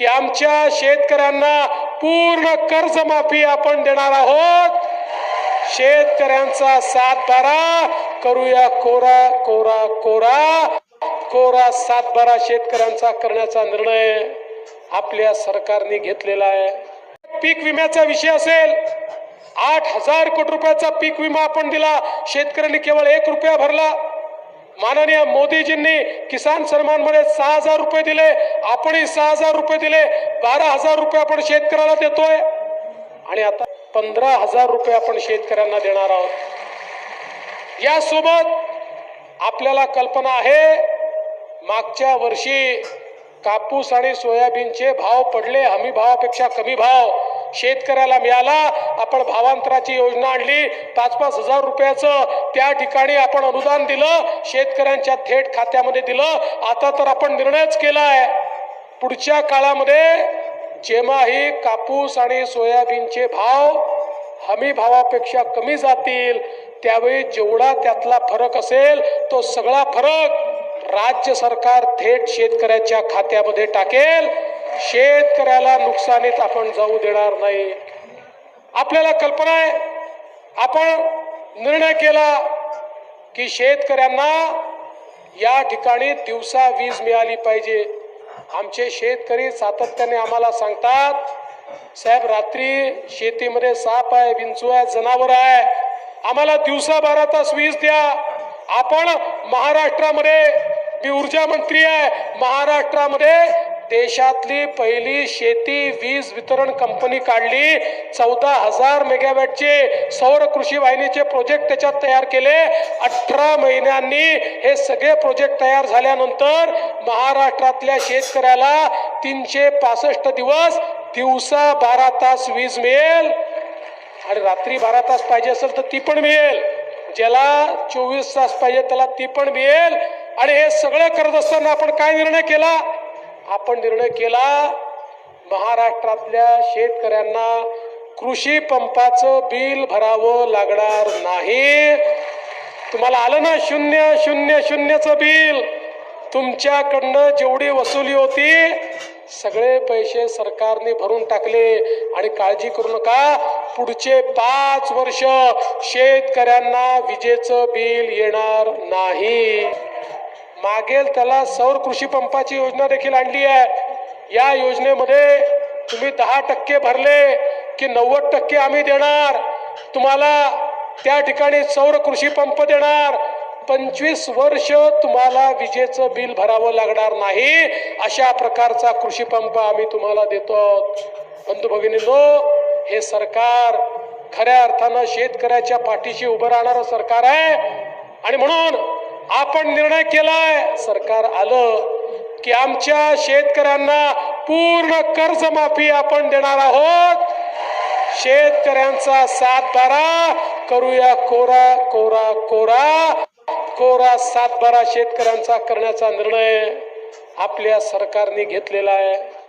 की आमच्या शेतकऱ्यांना पूर्ण कर्जमाफी आपण देणार आहोत. शेतकऱ्यांचा सातबारा करूया कोरा कोरा कोरा. कोरा सातबारा शेतकऱ्यांचा करण्याचा निर्णय आपल्या सरकारने घेतलेला आहे. पीक विम्याचा विषय असेल आठ हजार कोटी रुपयाचा पीक विमा आपण दिला. शेतकऱ्यांनी केवळ एक रुपया भरला. माननीय मोदीजींनी किसान सन्मानमध्ये सहा हजार रुपये दिले. आपणही सहा हजार रुपये दिले. बारा हजार रुपये आपण शेतकऱ्याला देतोय. आणि आता पंधरा हजार रुपये आपण शेतकऱ्यांना देणार आहोत. यासोबत आपल्याला कल्पना आहे मागच्या वर्षी कापूस आणि सोयाबीनचे भाव पडले. हमी भावापेक्षा कमी भाव. शेतकऱ्याला मिळाला. आपण भावांतराची योजना आणली. पाच पाच हजार रुपयाचं त्या ठिकाणी आपण अनुदान दिलं. शेतकऱ्यांच्या थेट खात्यामध्ये दिलं. आता तर आपण निर्णयच केलाय. पुढच्या काळामध्ये जेव्हाही कापूस आणि सोयाबीनचे भाव हमी भावापेक्षा कमी जातील त्यावेळी जेवढा त्यातला फरक असेल तो सगळा फरक राज्य सरकार थेट शेतकऱ्याच्या खात्यामध्ये टाकेल. शेतकऱ्याला नुकसानीत आपण जाऊ देणार नाही. आपल्याला कल्पना आहे आपण निर्णय केला की शेतकऱ्यांना या ठिकाणी दिवसा वीज मिळाली पाहिजे. आमचे शेतकरी सातत्याने आम्हाला सांगतात साहेब रात्री शेतीमध्ये साप आहे विंचू आहे जनावर आहे. आम्हाला दिवसा बारा तास वीज द्या. आपण महाराष्ट्रामध्ये मी ऊर्जा मंत्री आहे महाराष्ट्रामध्ये देशातली पहिली शेती वीज वितरण कंपनी काढली. चौदा हजार मेगावॅटचे सौर कृषी वाहिनीचे प्रोजेक्ट त्याच्यात तयार केले. अठरा महिन्यांनी हे सगळे प्रोजेक्ट तयार झाल्यानंतर महाराष्ट्रातल्या शेतकऱ्याला तीनशे पासष्ट दिवस दिवसा बारा तास वीज मिळेल. आणि रात्री बारा तास पाहिजे असेल तर ती पण मिळेल. ज्याला चोवीस तास पाहिजे त्याला ती पण मिळेल. आणि हे सगळं करत असताना आपण काय निर्णय केला? आपण निर्णय केला महाराष्ट्रातल्या शेतकऱ्यांना कृषी पंपाचं बिल भरावं लागणार नाही. तुम्हाला आलं ना शून्य शून्य शून्यचं बिल? तुमच्याकडनं जेवढी वसुली होती सगळे पैसे सरकारने भरून टाकले. आणि काळजी करू नका पुढचे पाच वर्ष शेतकऱ्यांना विजेचं बिल येणार नाही. मागेल त्याला सौर कृषी पंपाची योजना देखील आणली आहे. या योजनेमध्ये तुम्ही दहा टक्के भरले की नव्वद टक्के आम्ही देणार. तुम्हाला त्या ठिकाणी सौर कृषी पंप देणार. पंचवीस वर्ष तुम्हाला विजेचं बिल भरावं लागणार नाही. अशा प्रकारचा कृषी पंप आम्ही तुम्हाला देतो. बंधू लो हे सरकार खऱ्या अर्थानं शेतकऱ्याच्या पाठीशी उभं राहणारं सरकार आहे. आणि म्हणून आपण निर्णय केलाय. सरकार आलं की आमच्या शेतकऱ्यांना पूर्ण कर्जमाफी आपण देणार आहोत. शेतकऱ्यांचा सातबारा करूया कोरा कोरा कोरा. कोरा सातबारा शेतकऱ्यांचा करण्याचा निर्णय आपल्या सरकारने घेतलेला आहे.